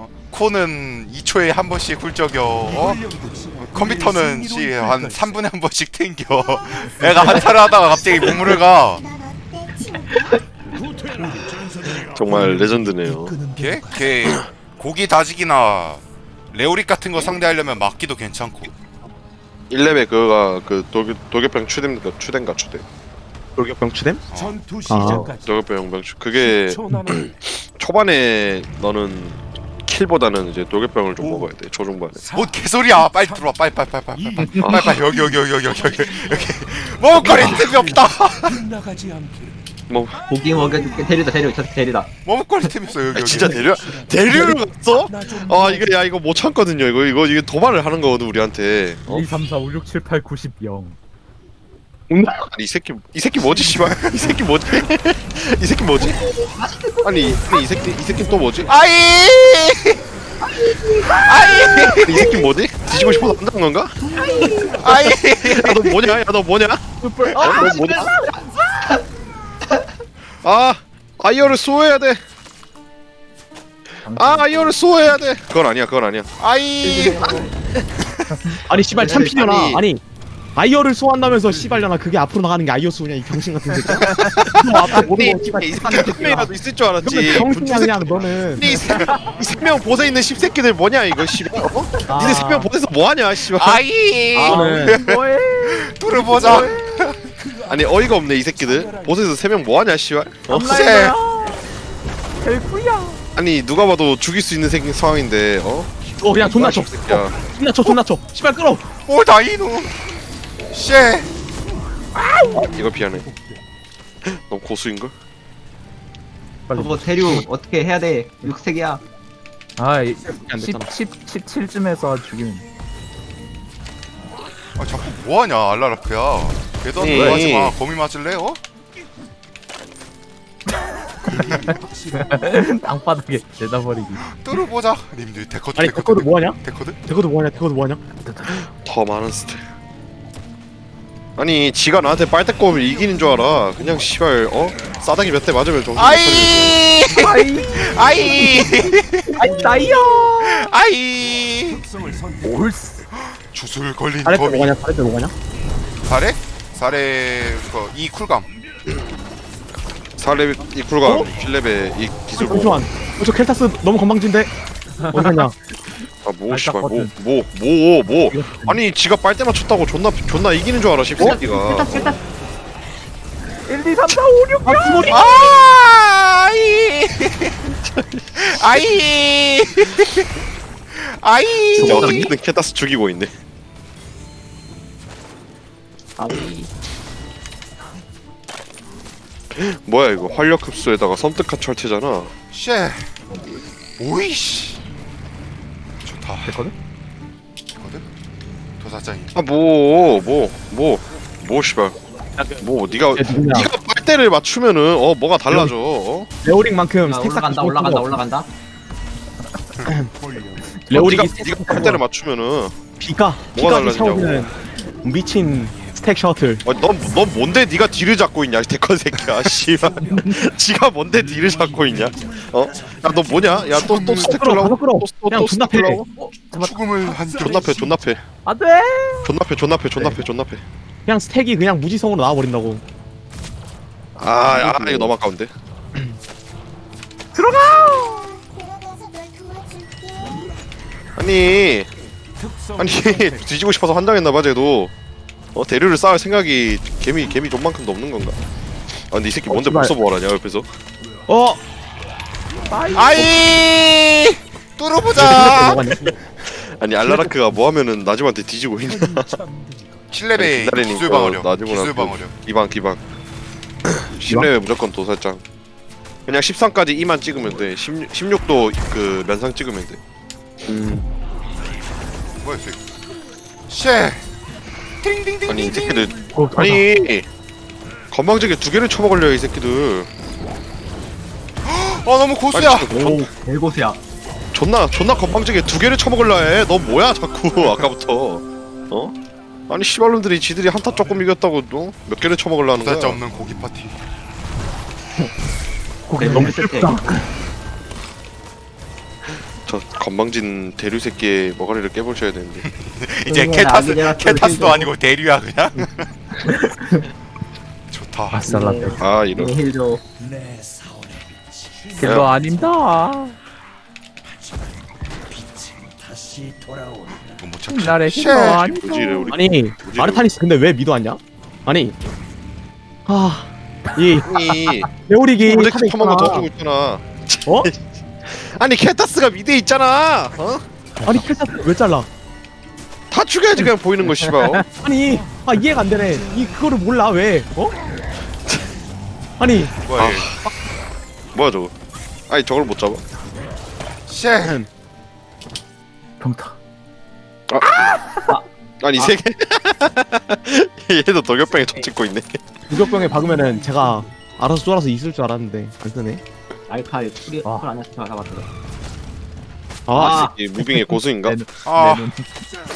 어? 코는 2초에 한 번씩 훌쩍여 어? 컴퓨터는 씨, 한 3분에 한 번씩 튕겨 애가 한타를 하다가 갑자기 몸을 가 정말 레전드네요. 걔? 걔 고기 다지기나 레오릭 같은 거 상대하려면 막기도 괜찮고 1렙에 그거가 그 돌, 돌격병 추대입니까? 추대인가 추대. 돌격병 추뎀? 전투 아. 시작까지 돌격병 병추. 그게 10초 남았 초반에 너는 킬보다는 이제 돌격병을 좀 먹어야 돼. 조중반에. 뭔 개소리야 빨리 들어와 빨리 빨리 빨리 빨리 빨리 빨리 빨리 여기 여기 여기 여기 여기 여기 먹을거리 틈이 없다 나가지 않기를 뭐 고기 먹여줄게 데리다 데려 저 데리다 먹을거리 틈이 있어 여기 아, 여기 진짜 대류 대류를 갔어? 아 이거 야 이거 못 참거든요. 이거 이거 이게 도발을 하는 거거든 우리한테. 어? 1, 2, 3, 4, 5, 6, 7, 8, 9, 10, 0 아니 이 새끼 이 새끼 뭐지 씨발? 이 새끼 뭐지? 이 새끼 뭐지? 아니 아니 이 새끼 이 새끼 또 뭐지? 아이! 아니, 이 새끼 뭐지? 뒤지고 싶어서 안 당한 건가? 아이! 야너 뭐냐? 야 너 뭐냐? 어? 너 뭐냐? 아 아이어를 수호해야 돼아 아이어를 수호해야 돼. 그건 아니야 그건 아니야. 아이! 아니 씨발 참피녀나 아니. 아이어를 소환하면서 씨발려나 그게 앞으로 나가는 게 아이어 수냐 이 병신 같은 새끼 너 앞에 모르고 씨발. 이 새끼 한 명이라도 있을 줄 알았지. 그러면 병신이야 그냥 너는. 이세명 보세 있는 십새끼들 뭐냐 이거 씨발. 어? 아. 니네 세명 보세서 뭐하냐 씨발. 아이. 너는 둘을 보자. 아니 어이가 없네 이 새끼들. 보세서 세 명 뭐하냐 씨발. 어? 쎄 아니 누가 봐도 죽일 수 있는 생긴 상황인데 어? 어 그냥 존나 쳐. 야. 존나 쳐 존나 쳐. 씨발 끌어. 오 다이노 쎄 이거 피하네 너무 고수인걸? 저거 데려 어떻게 해야 돼 육색이야 아, 이- 안 10, 됐잖아 10, 17쯤에서 죽이면 아 자꾸 뭐하냐 알라라크야 걔도 네. 너 하지마 거미 맞을래 어? 땅바닥에 내다버리기. 뚫어보자 님들 데코드 아니 데코드 뭐하냐? 데코드? 데코드 뭐하냐 데코드 뭐하냐? 더 많은 스텝 아니 지가 나한테 빨대 꼽으면 이기는 줄 알아. 그냥 씨발 어? 싸다기 몇 대 맞으면 정신 아이! 아이, 아이! 아이, 나이요! 아이! 올스. 주술 걸린 잘했대 거미 뭐하냐? 잘했대 뭐하냐? 사례? 사례 그이 쿨감. 4렙 이 쿨감. 7렙에 이 기술. 뭐 잠시만. 어, 저 켈타스 너무 건방진데? 어디냐 아 뭐 씨발 뭐뭐뭐 뭐, 뭐. 아니 지가 빨대 맞췄다고 존나 존나 이기는 줄 알아 십새끼가. 1, 2, 3, 4, 5, 6. 아이. 아이. 아이. 진짜 어떻게든 캐타스 죽이고 있네. 아이. 뭐야 이거. 활력 흡수에다가 섬뜩한 철퇴잖아. 쉐. 오이씨 좋다 됐거든? 됐거든? 도사장이 아 뭐 뭐 뭐 뭐 씨발 뭐 네가 누구냐? 네가 빨대를 맞추면은 어 뭐가 달라져 어? 레오링만큼 야, 스택 올라간다 올라간다 거. 올라간다 레오링이 네가, 네가 빨대를 맞추면은 비가 뭐가 달라지냐고. 채워주는 미친 스택 셔틀. 어, 넌, 넌 뭔데 네가 딜을 잡고 있냐 대컨 새끼야. 씨발. 지가 뭔데 딜을 잡고 있냐. 어? 야 너 뭐냐? 야 또 또 스택 끌어, 줄라고? 끌어. 또, 그냥 또 존나 스택 패. 죽음을 한쪽 존나 패 존나 패. 안 돼! 존나 패 존나 패 존나 패 존나 패. 그냥 스택이 그냥 무지성으로 나와버린다고. 아, 아 이거 너무 아까운데. 아니 특성 아니. 선택 뒤지고 싶어서 환장했나봐 쟤도 어 대류를 쌓을 생각이 개미 개미 존만큼도 없는 건가? 아 근데 이 새끼 뭔데 씨발. 벌써 뭐하냐 옆에서? 어? 아이. 뚫어보자? 아니 알라라크가 뭐 하면은 나짐한테 뒤지고 있냐? 7레벨 기다리니까 기술 방어력 나중에 기술 나중에. 방어력 기방 기방. 10레벨 무조건 도살장 그냥 13까지 2만 찍으면 돼. 16, 16도 그 면상 찍으면 돼. 뭐야 이 새끼 아니 이 새끼들. 어, 아니 건방지게 두 개를 쳐먹으려 이 새끼들. 아 너무 고수야. 아니, 진짜 오 개고수야. 존나 존나 건방지게 두 개를 쳐먹으려 해너 뭐야 자꾸 아까부터. 어? 아니 씨발놈들이 지들이 한타 조금 이겼다고 어? 몇 개를 쳐먹으려는 도살자 거야? 없는 고기 파티. 고기 너무 세대 저 건방진 대류 새끼의 머가리를 깨보셔야 되는데 이제 응, 캐타스 아기제라 캐타스도. 아니고 대류야 그냥. 좋다. 아살라 네. 아 이런 힐조 내 사원의 킬러 아닙니다 못 찾지. 쉣. 킬러 아닙니다 뭐지 이래 우리 아니 아르타니스 근데 왜 미도 왔냐? 아니 아이 아니 레오릭이 탑에 탐험을 있구나. 더 주고 있잖아 어? 아니 캐타스가 미드에 있잖아 어? 아니 캐타스 왜 잘라? 다 죽여야지 그냥 보이는 거 씨발 어? 아니 아 이해가 안 되네 이 그거를 몰라 왜 어? 아니 뭐야? 얘. 뭐야 저거 아니 저걸 못 잡아 쉣. 평타 아니 이 세계 얘도 덕역병에 쳐 찍고 있네 무격병에 박으면은 제가 알아서 쫄아서 있을 줄 알았는데 안 쓰네 알칼 풀이 아. 풀안 했어 잡았어 아, 아. 이 무빙의 고수인가? 내 눈- 아, 내 눈.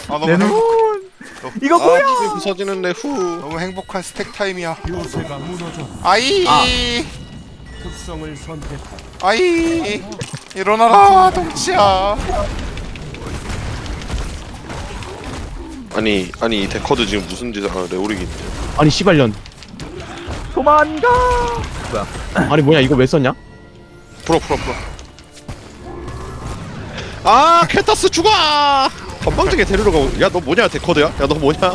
아 너무 내 눈. 행복, 이거 아 뭐야 무빙 부서지는 내 후 너무 행복한 스택 타임이야. 요새가 무너져 아이. 아. 특성을 선택 아이. 일어나라 동치야. 아니 아니 이 데커드 지금 무슨 짓을 하는 레오릭이 아니 씨발년 도망가 아니 뭐냐 이거 왜 썼냐? 풀어 풀어 풀어 아 캐타스 죽어 건방지게 데리러 가고 야너 뭐냐 데커드야? 야 너 뭐냐?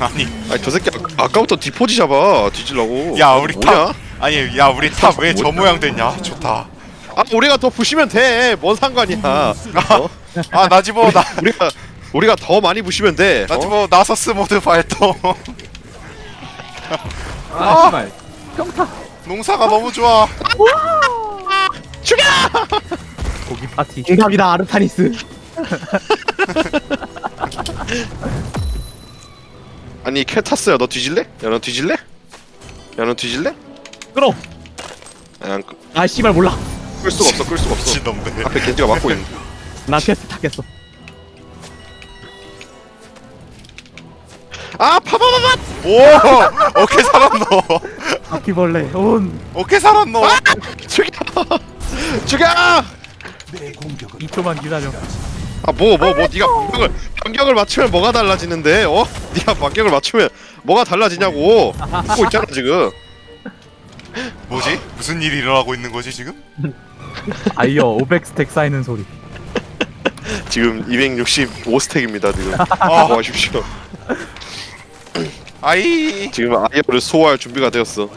아니. 아니 저 새끼 아, 아까부터 디포지 잡아 뒤질라고 야 우리 뭐냐? 탑. 아니 야 우리 탑 왜 저 모양 됐냐? 좋다. 아 우리가 더 부시면 돼뭔 상관이야 어? 아 나지보 나 우리가 우리가 더 많이 부시면 돼 어? 나지보 나서스 모드 발동. 아 씨발 농사가 너무 좋아. 고기 파티 정답이다 아르타니스 아니 캐타스야 너 뒤질래? 야너 뒤질래? 야너 뒤질래? 끌어 야, 끌, 아 씨발 몰라 끌 수가 없어 끌 수가 없어 미친놈들. 앞에 겐지가 막고 있는 나 캐스 타겠어 아 파바바바 오 어떻게 살았노? 바퀴벌레 온. 어떻게 살았노? 죽여! 죽여! 내 공격은 2초만 기다려. 아 뭐 뭐 뭐 네가 반격을 반격을 맞추면 뭐가 달라지는데 어? 네가 반격을 맞추면 뭐가 달라지냐고. 보고 있잖아 지금. 뭐지? 무슨 일이 일어나고 있는 거지 지금? 아이어 500 스택 쌓이는 소리. 지금 265 스택입니다 지금. 아 고하십시오 아이 지금 아이어를 소화할 준비가 되었어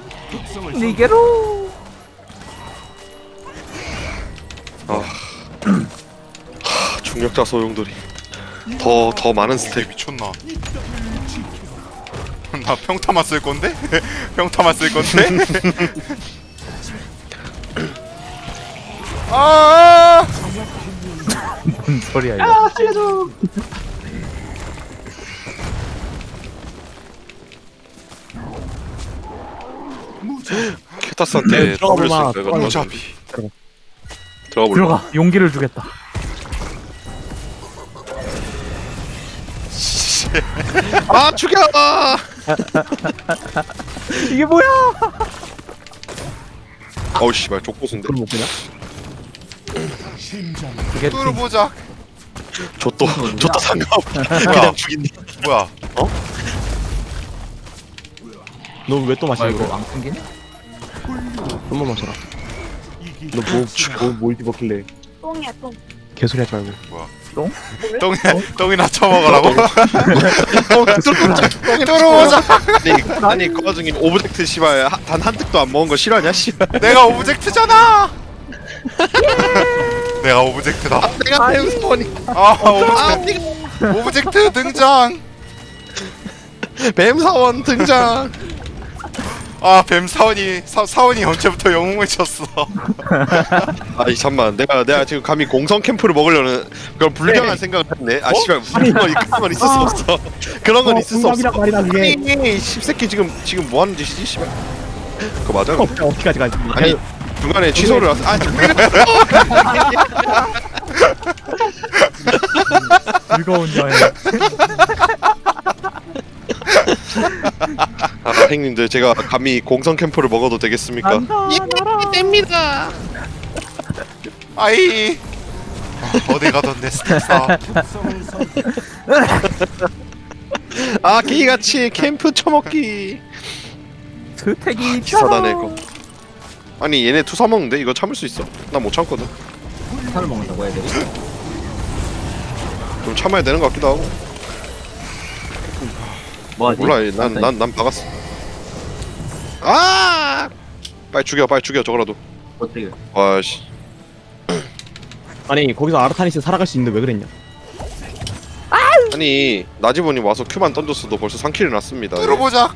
니게로 하, 중력자 소용돌이 더 더 많은 스택 미쳤나? 나 평타만 쓸 건데? 평타만 쓸 건데? 아! 뭔 소리야 이거 캐타스한테 네, 들어가 더블 볼만- 쓸까, 들어가 이거? 어차피. 들어가. 볼까 들어가. 용기를 주겠다. 아 죽여! 이게 뭐야? 어우 씨발 족보수인데. 그걸 못? 심장 그게 뚫어보자. 좆도 좆도 상관없다 그냥 죽인다. 뭐야? 너왜 또 마시는 말고 거야? 안 끊기네? 한번 마셔라. 이기 너뭐뭘 뭘 뒤벗길래? 똥이야 똥. 개소리 하지 말고. 똥이, 똥이나 처먹으라고? 뚫어보자. 아니 아니 그 와중에 오브젝트 씨발 단 한 뜩도 안 먹은 거 싫어하냐 씨발 내가 오브젝트잖아! 내가 오브젝트다. 내가 뱀사원이. 아아 오브젝트. 오브젝트 등장. 뱀 사원 등장 아 뱀 사원이 사, 사원이 언제부터 영웅을 쳤어. 아이 잠만. 내가 내가 지금 감히 공성 캠프를 먹으려는 그런 불량한 생각을 했네. 아 씨발 그런 건 그런 건 있을 수 없어. 그런 건 어, 있을 수 없어. 공감이란 말이다 그게. 아니 십새끼 지금 지금 뭐 하는 짓이지 씨발? 그거 맞아? 어떻게 어떻게까지 가지. 아니 중간에 취소를 왔어 아 정말 즐거운 여행 아 형님들 제가 감히 공성 캠프를 먹어도 되겠습니까? 간다 나라. 아이. 어디 가던 내 스택사 특성을 선택. 아 개같이 캠프 처먹기. 스택이 기사다네 이거 아니 얘네 투사 먹는데? 이거 참을 수 있어? 나 못 참거든. 살을 먹는다고 애들이 좀 참아야 되는 것 같기도 하고 뭐하지? 몰라 난난 난 박았어. 아! 빨리 죽여 빨리 죽여 저거라도. 어떻게? 와씨. 아니 거기서 아르타니스 살아갈 수 있는데 왜 그랬냐? 아니 나지보님 와서 큐만 던졌어도 벌써 3킬을 났습니다. 뚫어보자.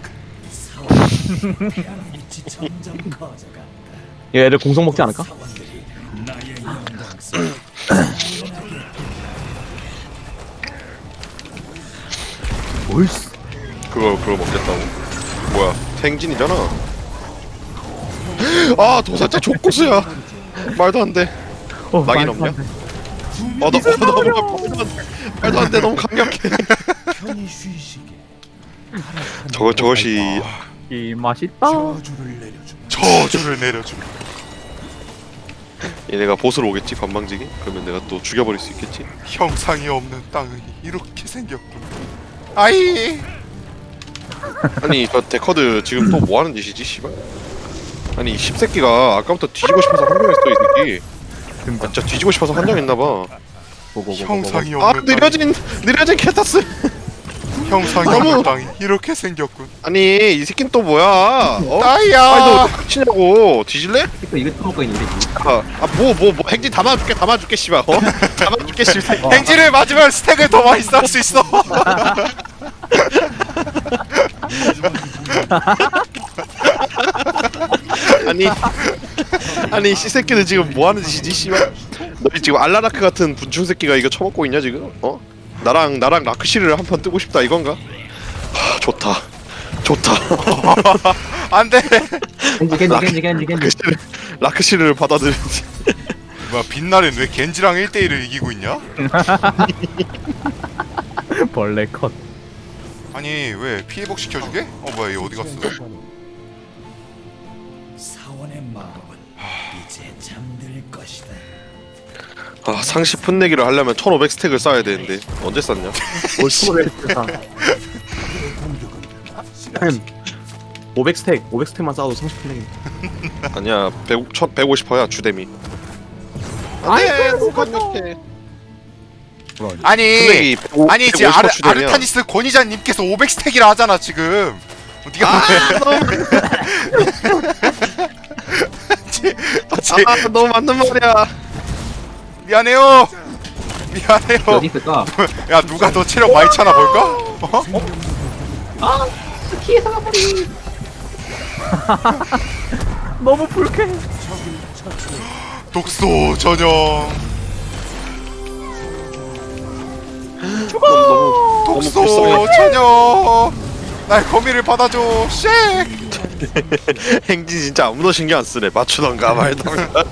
얘 애들 공성 먹지 않을까? 올스 그거 그거 먹겠다고 뭐야 탱진이잖아 아 도사자 족고수야 말도 안돼 어, 낙인 말도 없냐? 안 돼. 어, 너, 어, 너무 말도 안 돼. 말도 안 돼. 너무. 편히 쉬시게. 저거 저것이 이 맛있다 저주를 내려주. 저주를 내려주 얘네가 보스로 오겠지 건방지게. 그러면 내가 또 죽여버릴 수 있겠지. 형상이 없는 땅이 이렇게 생겼군 아이 아니 저 데커드 지금 또 뭐 하는 짓이지, 씨발? 아니 이 십새끼가 아까부터 뒤지고 싶어서 한정했어 이 새끼. 아, 진짜 뒤지고 싶어서 한정했나봐. 형상이 아 없는 땅이 느려진 느려진 캐타스. 형상이 너무- 없는 땅이 이렇게 생겼군 아니 이 새끼는 또 뭐야? 어? 따이야 아니 너 치냐고 뒤질래? 또 이거 처먹고 있는데 지금. 아뭐 뭐 뭐 행진 담아줄게 담아줄게 씨발 어? 담아줄게 씨발 행지를 맞으면 스택을 더 많이 쌓을 수 있어 아니 아니 이 새끼들 지금 뭐 하는 짓이지 씨발? 너희 지금 알라라크 같은 분충 새끼가 이거 처먹고 있냐 지금? 어? 나랑 나랑 라크시를 한 판 뜨고 싶다 이건가? 하, 좋다. 좋다. 안돼! 겐지 겐지 겐지 겐지 겐지. 라크시를 라크시를 받아들인 뭐야 빛나는 왜 겐지랑 1대1을 이기고 있냐? 벌레 컷 아니 왜 피해복 시켜주게? 어 뭐야 얘 어디 갔어? 사원의 마음은 이제 잠들 것이다. 아 상시 풋내기를 하려면 1500 스택을 쌓아야 되는데 언제 쌓냐? 올스코레 세상 500 스택 500 스택만 쌓아도 30분에 아니야 100, 150%야 주데미. 안돼 건력해 아니 150, 아니 지금 150% 아르. 아르타니스 권위자님께서 500스택이라 하잖아 지금. 네가 아 너무 아 너무 맞는 말이야. 미안해요. 미안해요. 어디 있을까? 야 누가 더 체력 많이 차나 볼까? 어? 너무 불쾌해. 독소 전형 너무 너무 독소 불쌍해. 전형 날 거미를 받아줘. 쉣 행진 진짜 아무도 신경 안 쓰네. 맞추던가 말던가.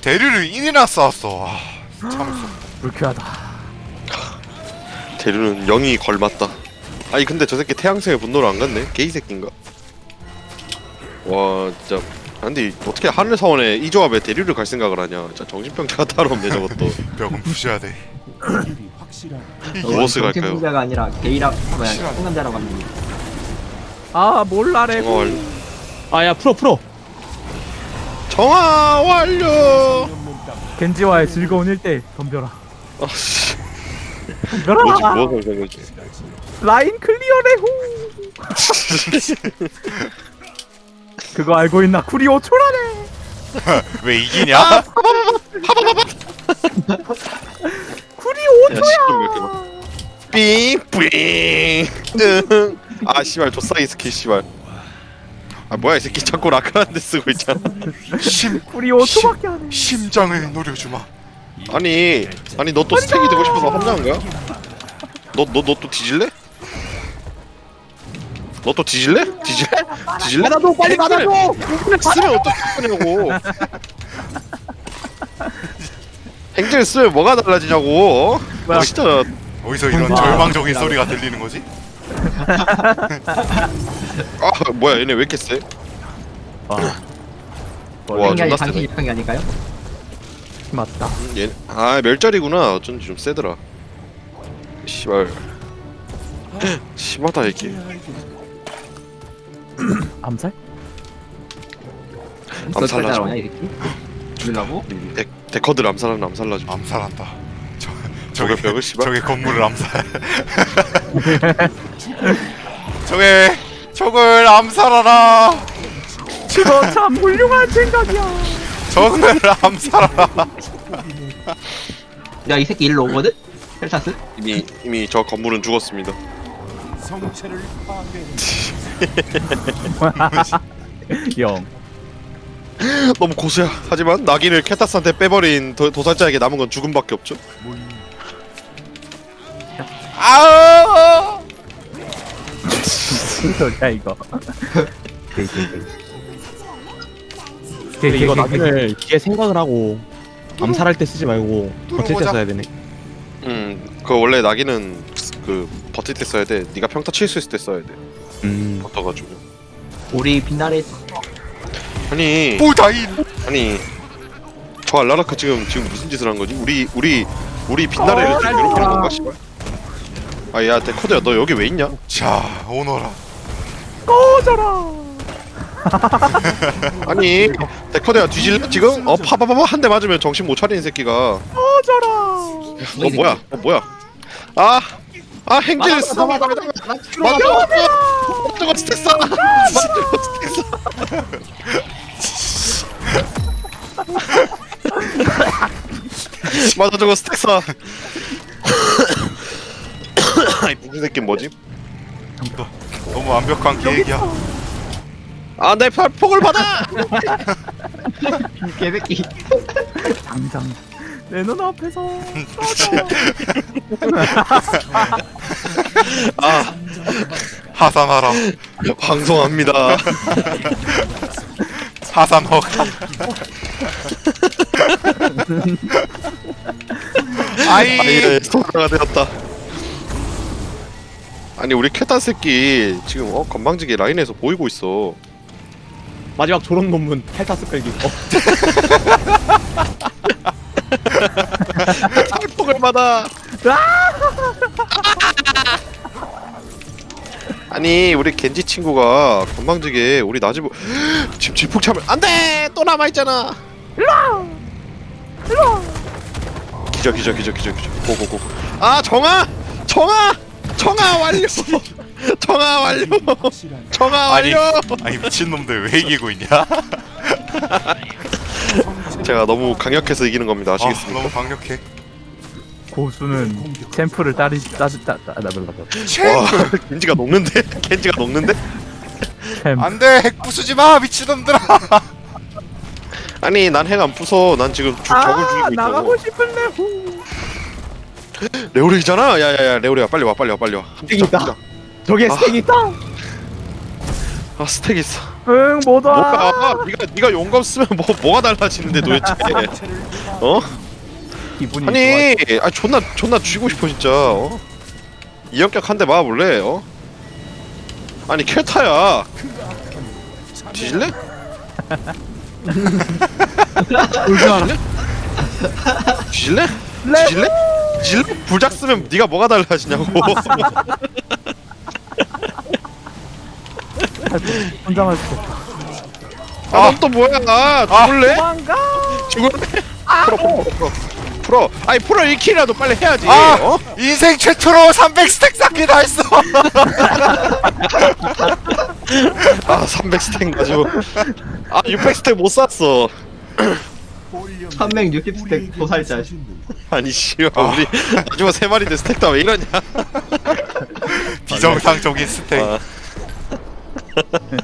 대류를 인이나 쌓았어. 아, 참을 수 없어. 불쾌하다. 대류는 영이 걸맞다. 아니 근데 저 새끼 태양생의 분노를 안 갔네? 게이 새끼인가? 와 진짜. 아, 근데 이- 어떻게 하늘 사원에 이 조합에 대류를 갈 생각을 하냐. 진짜 정신병자가 따로 없네 저것도. 벽은 부셔야 돼. 무엇을 갈까요? 정신분자가 아니라 게이라 뭐야 싫어. 상남자라고 합니다 아 몰라래. 정화 완료 아야 풀어 풀어. 정화 완료. 겐지와의 즐거운 일대 덤벼라. 아 씨. 뭐지 덤벼라. 무엇을 된 거지? 라인 클리어래 후. 그거 알고 있나? 쿠리 5초라네. 왜 이기냐? 쿠리 야 시끄러 몇 개만 삥삥 응. 아 씨발 조싸기 스킬 씨발 아 뭐야 이 새끼 자꾸 라크란데 쓰고 있잖아 심, 5 쿠리 5초밖에 안 해 심장을 노려주마 아니 아니 너 또 스택이 되고 싶어서 함장한 거야? 너 너 너 또 뒤질래? 너 또 뒤질래? 뒤질래? 뒤질래? 받아줘 빨리 받아줘 쓰면 어떡하냐고 쓰면 뭐가 달라지냐고 어? 뭐야? 너 진짜 어디서 이런 절망적인 소리가 들리는 거지? 아 뭐야 얘네 왜 이렇게 세? 아. 와 당연히 존나 당신 세네 입장이 아닐까요? 맞다. 음, 얘, 아 멸자리구나. 어쩐지 좀 세더라. 씨발. 심하다 이게. 암살? 마. 나오냐 이렇게? 죽이려고? 데, 데커들 암살하면. 마. 암살한다. 저 저게 저게 벽을 씨발. 저게 건물을 암살. 저게 적을 암살하라. 저참 훌륭한 생각이야. 적을 암살하라. 야 이 새끼 일로 오거든? 헬타스? 이미 이미 저 건물은 죽었습니다. 성체를 파괴. 영. 너무 고수야. 하지만 낙인을 캐타스한테 빼버린 도, 도살자에게 남은 건 죽음밖에 없죠. 무슨 소리야 이거. 오케이, 오케이, 오케이. 근데 이거 오케이, 오케이, 오케이. 나중에 뒤에 생각을 하고 암살할 때 쓰지 말고 버틸 때 뚫어보자. 써야 되네. 음, 그 원래 낙인은 그 버틸 때 써야 돼. 네가 평타 칠 수 있을 때 써야 돼. 음. 버텨가지고. 우리 빛나래 아니, 보다인. 아니, 저 알라라크 지금 지금 무슨 짓을 한 거지? 우리 우리 우리 빛나래를 지금 괴롭히는 건가 씨발? 아, 야, 데코드야, 너 여기 왜 있냐? 자 오너라. 꺼져라. 아니, 데코드야 뒤질래 지금? 어, 파바바바 한 대 맞으면 정신 못 차리는 새끼가. 꺼져라. 어, 뭐야? 어, 뭐야? 아, 아, 행질 써. 맞아, 맞아, 맞아. 저거 스트레스. 맞아, 스트레스. 맞아, 저거 스트레스. 아이 무슨 새끼 뭐지? 너무 완벽한 계획이야. 아, 내 폭을 받아. 이 개새끼 당장 내 눈앞에서. 아, 하산하라. 방송합니다. 하산허가. 아이. 아예 소가가 되었다. 아니 우리 캐탄 새끼 지금 어 건방지게 라인에서 보이고 있어. 마지막 조론 논문 헬타스 끌기. 어, 폭을 받아. 아니 우리 겐지 친구가 건방지게 우리 나지부 지금 질풍참을 안돼 또 남아 있잖아. 기저 기저 기저 기저 기저 고고고. 아 정아 정아 정아 완료. 정아 완료. 정아 아니. 완료. 아니 미친놈들 왜 이기고 있냐? 제가 너무 강력해서 이기는 겁니다. 아, 아시겠습니까? 너무 강력해. 고수는 챔프를 따리 따지 따따 나블라블. 와, 겐지가 녹는데? 겐지가 녹는데? 챔. 안돼 핵 부수지 마 미친놈들아. 아니, 난 핵 안 부숴. 난 지금 주, 적을 아 죽이고 나가고 있다고. 싶은데 후. 레오레이잖아. 야야야, 레오레야, 빨리 와, 빨리 와, 빨리 와. 스택 있다. 저기에 아. 스택 있다. 아, 스택 있어. 응못 와. 뭐야? 네가 네가 용감 쓰면 뭐 뭐가 달라지는데 도대체? 어? 기분이 아니, 아 존나 존나 쥐고 싶어 진짜. 어? 이형격 한 대 막아볼래? 어? 아니 켈타야. 뒤질래? 울지 뒤질래? 뒤질래? 뒤질래? 불작 쓰면 네가 뭐가 달라지냐고. 혼자만 있어. 아, 넌또 뭐야? 아, 죽을래? 도망가. 죽을래? 풀어, 풀어, 풀어. 아니, 풀어 1킬이라도 빨리 해야지. 아 어? 인생 최초로 300 스택 쌓기 다 했어. 아, 300스택 가지고. 아, 600스택 못 샀어. 360 스택 도살자 아니, 씨발, 우리 마지막 세 마리인데 스택 다 왜 이러냐? 비정상적인 스택. 아.